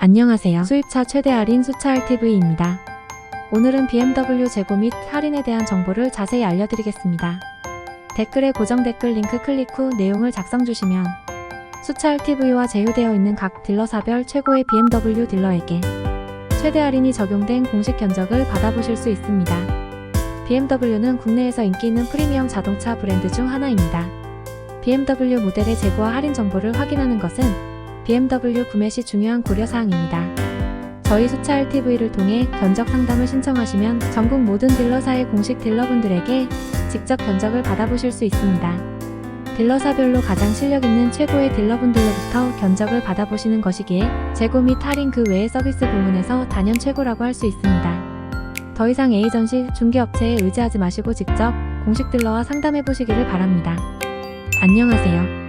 안녕하세요. 수입차 최대 할인 수차 RTV입니다. 오늘은 BMW 재고 및 할인에 대한 정보를 자세히 알려드리겠습니다. 댓글에 고정 댓글 링크 클릭 후 내용을 작성 주시면 수차 RTV와 제휴되어 있는 각 딜러사별 최고의 BMW 딜러에게 최대 할인이 적용된 공식 견적을 받아보실 수 있습니다. BMW는 국내에서 인기 있는 프리미엄 자동차 브랜드 중 하나입니다. BMW 모델의 재고와 할인 정보를 확인하는 것은 BMW 구매 시 중요한 고려사항입니다. 저희 수차 RTV를 통해 견적 상담을 신청하시면 전국 모든 딜러사의 공식 딜러분들에게 직접 견적을 받아보실 수 있습니다. 딜러사별로 가장 실력 있는 최고의 딜러분들로부터 견적을 받아보시는 것이기에 재고 및 할인 그 외의 서비스 부문에서 단연 최고라고 할 수 있습니다. 더 이상 에이전시 중개업체에 의지하지 마시고 직접 공식 딜러와 상담해 보시기를 바랍니다. 안녕하세요.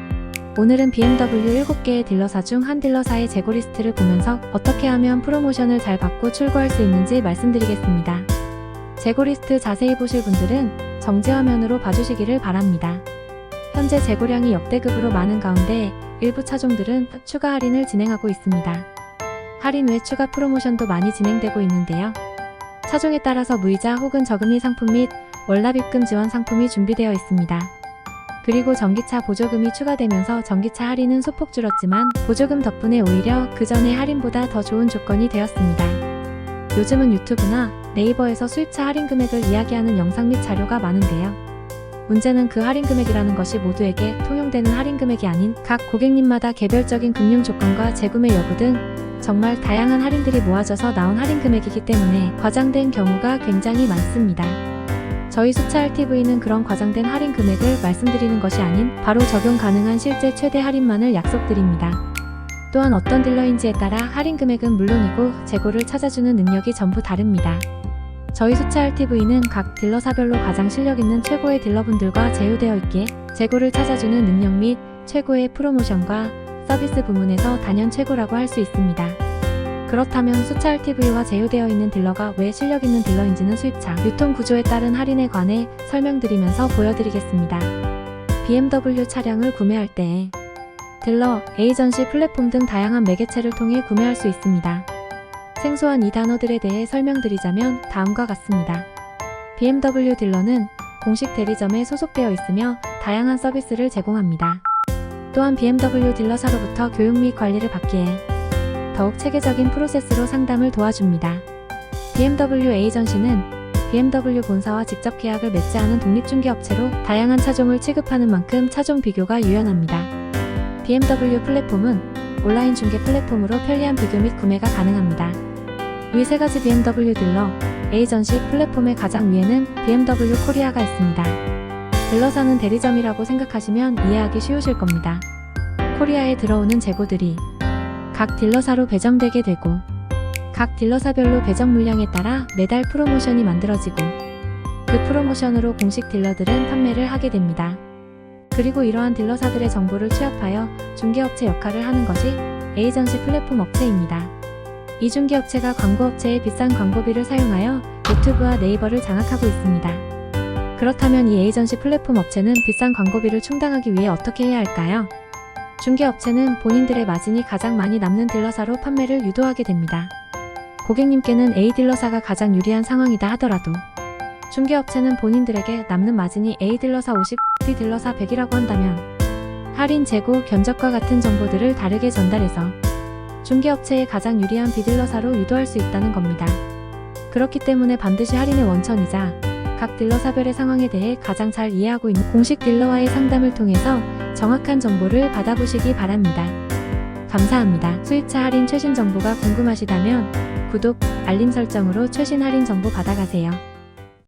오늘은 BMW 7개의 딜러사 중 한 딜러사의 재고 리스트를 보면서 어떻게 하면 프로모션을 잘 받고 출고할 수 있는지 말씀드리겠습니다. 재고 리스트 자세히 보실 분들은 정지 화면으로 봐주시기를 바랍니다. 현재 재고량이 역대급으로 많은 가운데 일부 차종들은 추가 할인을 진행하고 있습니다. 할인 외 추가 프로모션도 많이 진행되고 있는데요. 차종에 따라서 무이자 혹은 저금리 상품 및 월납입금 지원 상품이 준비되어 있습니다. 그리고 전기차 보조금이 추가되면서 전기차 할인은 소폭 줄었지만 보조금 덕분에 오히려 그 전의 할인보다 더 좋은 조건이 되었습니다. 요즘은 유튜브나 네이버에서 수입차 할인 금액을 이야기하는 영상 및 자료가 많은데요. 문제는 그 할인 금액이라는 것이 모두에게 통용되는 할인 금액이 아닌 각 고객님마다 개별적인 금융 조건과 재구매 여부 등 정말 다양한 할인들이 모아져서 나온 할인 금액이기 때문에 과장된 경우가 굉장히 많습니다. 저희 수차 RTV는 그런 과장된 할인 금액을 말씀드리는 것이 아닌 바로 적용 가능한 실제 최대 할인만을 약속드립니다. 또한 어떤 딜러인지에 따라 할인 금액은 물론이고 재고를 찾아주는 능력이 전부 다릅니다. 저희 수차 RTV는 각 딜러사별로 가장 실력 있는 최고의 딜러분들과 제휴되어 있기에 재고를 찾아주는 능력 및 최고의 프로모션과 서비스 부문에서 단연 최고라고 할 수 있습니다. 그렇다면 수차 RTV와 제휴되어 있는 딜러가 왜 실력 있는 딜러인지는 수입차 유통 구조에 따른 할인에 관해 설명드리면서 보여드리겠습니다. BMW 차량을 구매할 때 딜러, 에이전시 플랫폼 등 다양한 매개체를 통해 구매할 수 있습니다. 생소한 이 단어들에 대해 설명드리자면 다음과 같습니다. BMW 딜러는 공식 대리점에 소속되어 있으며 다양한 서비스를 제공합니다. 또한 BMW 딜러사로부터 교육 및 관리를 받기에 더욱 체계적인 프로세스로 상담을 도와줍니다. BMW 에이전시는 BMW 본사와 직접 계약을 맺지 않은 독립중개업체로 다양한 차종을 취급하는 만큼 차종 비교가 유연합니다. BMW 플랫폼은 온라인 중개 플랫폼으로 편리한 비교 및 구매가 가능합니다. 위 세 가지 BMW 딜러, 에이전시 플랫폼의 가장 위에는 BMW 코리아가 있습니다. 딜러사는 대리점이라고 생각하시면 이해하기 쉬우실 겁니다. 코리아에 들어오는 재고들이 각 딜러사로 배정되게 되고 각 딜러사별로 배정 물량에 따라 매달 프로모션이 만들어지고 그 프로모션으로 공식 딜러들은 판매를 하게 됩니다. 그리고 이러한 딜러사들의 정보를 취합하여 중개업체 역할을 하는 것이 에이전시 플랫폼 업체입니다. 이 중개업체가 광고업체의 비싼 광고비를 사용하여 유튜브와 네이버를 장악하고 있습니다. 그렇다면 이 에이전시 플랫폼 업체는 비싼 광고비를 충당하기 위해 어떻게 해야 할까요? 중개업체는 본인들의 마진이 가장 많이 남는 딜러사로 판매를 유도하게 됩니다. 고객님께는 A 딜러사가 가장 유리한 상황이다 하더라도 중개업체는 본인들에게 남는 마진이 A 딜러사 50, B 딜러사 100이라고 한다면 할인 재고 견적과 같은 정보들을 다르게 전달해서 중개업체에 가장 유리한 B 딜러사로 유도할 수 있다는 겁니다. 그렇기 때문에 반드시 할인의 원천이자 각 딜러사별의 상황에 대해 가장 잘 이해하고 있는 공식 딜러와의 상담을 통해서 정확한 정보를 받아보시기 바랍니다. 감사합니다. 수입차 할인 최신 정보가 궁금하시다면 구독, 알림 설정으로 최신 할인 정보 받아가세요.